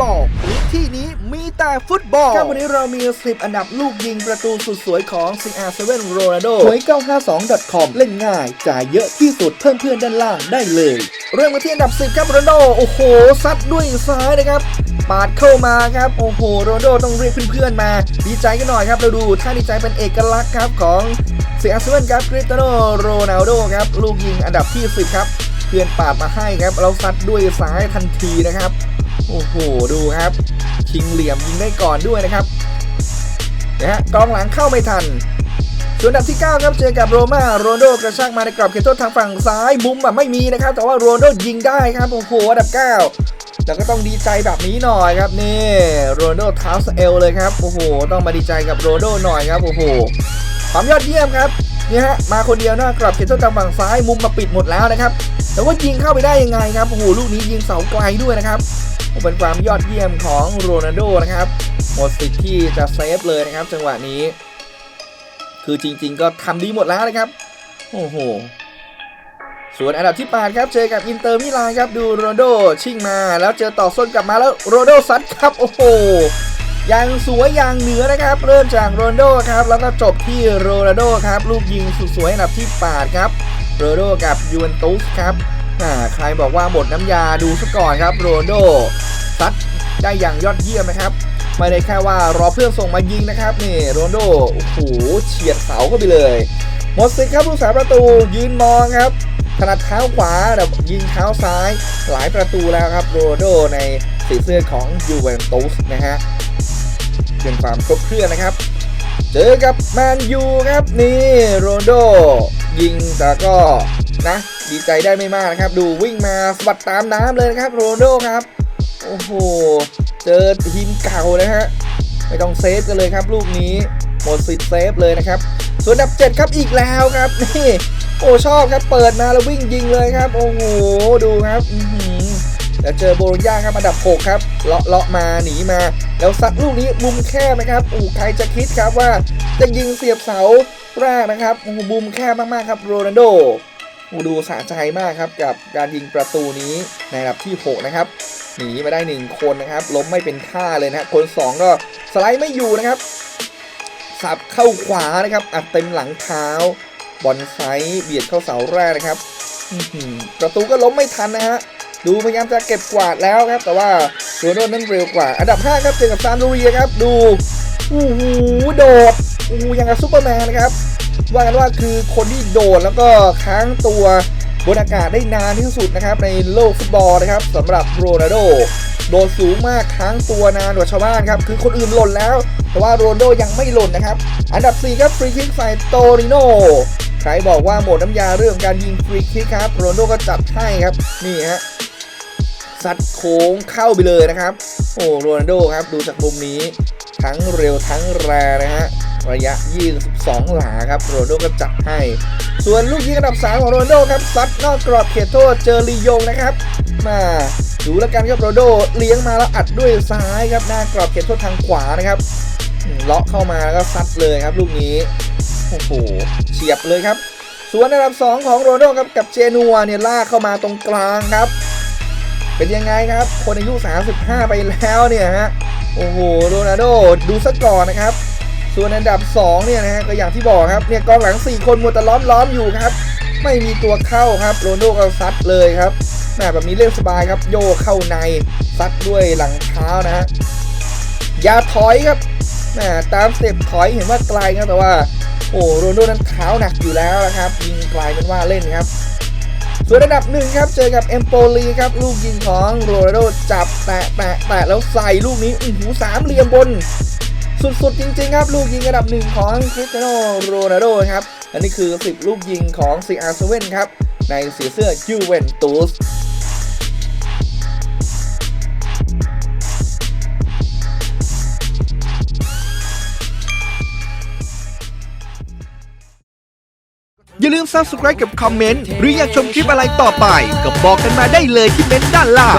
บอลพื้นที่นี้มีแต่ฟุตบอลครับวันนี้เรามี 10 อันดับลูกยิงประตูสุดสวยของ CR7 Ronaldo หวย 952.com เล่นง่าย จ่ายเยอะที่สุดเพิ่มเพื่อนด้านล่างได้เลย เริ่มกันที่อันดับ 10 ครับโรนัลโดโอ้โห ซัดด้วยซ้ายนะครับปาดเข้ามาครับ โอ้โหโรนัลโดต้องเรียกเพื่อนๆมา ดีใจกันหน่อยครับ เราดูท่าดีใจเป็นเอกลักษณ์ครับของเสียเซเว่นครับคริสเตียโนโรนัลโดครับ ลูกยิงอันดับที่ 10 ครับ เพื่อนปาดมาให้ครับ เราซัดด้วยซ้ายทันทีนะครับ โอ้โห ดูครับ ชิงเหลี่ยมยิงได้ก่อนด้วยนะครับนะฮะกองหลังเข้าไม่ทัน ส่วนดับที่ 9 ครับเจอกับโรมาโรนโดกระชากมาในกรอบเขตโทษทางฝั่งซ้ายมุมอะไม่มีนะครับ แต่ว่าโรนโดยิงได้ครับโอ้โหอันดับ 9 แล้วก็ต้องดีใจแบบนี้หน่อยครับนี่โรนโดเท้าสเอลเลยครับโอ้โห ต้องมาดีใจกับโรนโดหน่อยครับโอ้โหความยอดเยี่ยมครับนี่ฮะมาคนเดียวหน้ากรอบเขตโทษทางฝั่งซ้ายมุมมาปิดหมดแล้วนะครับแต่ว่ายิงเข้าไปได้ยังไงครับโอ้โหลูกนี้ยิงเสาไกลด้วยนะครับ เป็นความยอดเยี่ยมของโรนัลโดนะครับ หมดสิทธิ์ที่จะเซฟเลยนะครับ จังหวะนี้ คือจริง ๆ ก็ทำดีหมดแล้วนะครับ โอ้โห ส่วนอันดับที่8ครับ เจอกับอินเตอร์มิลานครับ ดูโรนลโดชิ่งมา แล้วเจอต่อส้นกลับมาแล้วโรนลโดซัดครับ โอ้โหยังสวยอย่างเหนือนะครับ เริ่มจากโรนลโดครับ แล้วก็จบที่โรนัลโดครับ ลูกยิงสุดสวยอันดับที่8ครับโรนัลโดกับยูเวนตุสครับ ใครบอกว่าหมดน้ำยาดูซะก่อนครับโรนโดซัดได้อย่างยอดเยี่ยมนะครับ ไม่ได้แค่ว่ารอเพื่อนส่งมายิงนะครับนี่โรนโดโอ้โหเฉียดเสาเข้าไปเลยหมดสิทธิ์ครับผู้สาประตูยืนมองครับถนัดเท้าขวาแต่ยิงเท้าซ้าย หลายประตูแล้วครับโรนโดในสีเสื้อของยูเวนตุสนะฮะเป็นความครบเครื่องนะครับ เจอกับแมนยูครับนี่โรนโดยิงแต่ก็ นะ ดีใจได้ไม่มากนะครับ ดูวิ่งมาสบัดตามน้ำเลยนะครับโรนัลโดครับ โอ้โห เจอทีมเก่านะฮะไม่ต้องเซฟกันเลยครับ ลูกนี้หมดสิทธิ์เซฟเลยนะครับ ส่วนอันดับ7ครับอีกแล้วครับนี่โอ้ชอบครับเปิดมาแล้ววิ่งยิงเลยครับ โอ้โหดูครับแล้วเจอโบโลญญาครับอันดับ 6 ครับเลาะเลาะมาหนีมา แล้วซัดลูกนี้มุมแคบนะครับโอ้ใครจะคิดครับว่าจะยิงเสียบเสาแรกนะครับโอ้โหมุมแคบมากๆครับโรนัลโด ดูสะใจมากครับกับการยิงประตูนี้ในอันดับที่ 6 นะครับหนีมาได้ 1 คนนะครับ ล้มไม่เป็นท่าเลยนะคน 2 ก็สไลด์ไม่อยู่นะครับ สับเข้าขวานะครับ อัดเต็มหลังเท้า บอลไซด์เบียดเข้าเสาแรกนะครับประตูก็ล้มไม่ทันนะฮะดูพยายามจะเก็บกวาดแล้วครับ แต่ว่าโรนัลโดนั้นเร็วกว่า อันดับ 5 ครับเจอกับซานโดเรียครับ ดู อู้หูโดดอู้ยังกับซูเปอร์แมนนะครับ ว่ากันว่าคือคนที่โดดแล้วก็ค้างตัวบนอากาศได้นานที่สุดนะครับในโลกฟุตบอลนะครับสำหรับโรนัลโดโดดสูงมากค้างตัวนานกว่าชาวบ้านครับคือคนอื่นหล่นแล้ว แต่ว่าโรนลโดยังไม่หล่นนะครับ อันดับ 4 ครับฟรีคิกใส่โตริโนใครบอกว่าหมดน้ำยาเรื่องการยิงฟรีคิกครับโรนลโดก็จัดให้ครับนี่ฮะซัดโค้งเข้าไปเลยนะครับ โอ้โรนัลโดครับดูจากมุมนี้ทั้งเร็วทั้งแรงนะฮะ ระยะ 22 หลาครับโรนโดก็จัดให้ ส่วนลูกยิงอันดับ 3 ของโรนโดครับซัดนอกกรอบเขตโทษเจอลียงนะครับ มาดูแล้วกันครับโรนโดเลี้ยงมาแล้วอัดด้วยซ้ายครับหน้ากรอบเขตโทษทางขวานะครับเลาะเข้ามาแล้วก็ซัดเลยครับลูกนี้โอ้โหเฉียบเลยครับ ส่วนอันดับ 2 ของโรนโดครับกับเจนัวเนี่ยลากเข้ามาตรงกลางครับ เป็นยังไงครับ คนอายุ 35 ไปแล้วเนี่ยฮะโอ้โหโรนัลโดดูซะก่อนนะครับ ส่วนอันดับ 2 เนี่ยนะฮะก็อย่างที่บอกครับเนี่ยกองหลัง 4 คนมัวแต่ล้อมล้อมๆอยู่ครับ ไม่มีตัวเข้าครับโรนัลโดก็ซัดเลยครับแหมแบบนี้เล่นสบายครับโยเข้าในซัดด้วยหลังเท้านะฮะอย่าถอยครับแหมตามสเต็ปถอยเห็นว่าไกลครับแต่ว่าโอ้โรนัลโดนั้นเท้าหนักอยู่แล้วนะครับยิงไกลเป็นว่าเล่นครับส่วนอันดับหนึ่งครับเจอกับเอมโปลีครับลูกยิงของโรนัลโดจับแตะแตะแตะแล้วใส่ลูกนี้อื้อหูสามเหลี่ยมบน สุดๆ จริงๆ ครับ ลูกยิงอันดับหนึ่งของคริสเตียโนโรนัลโดครับและนี่คือ 10 ลูกยิงของ CR7 ครับ ในสีเสื้อยูเวนตุสอย่าลืม subscribe กับคอมเมนต์ หรืออยากชมคลิปอะไรต่อไป ก็บอกกันมาได้เลยที่เมนต์ด้านล่าง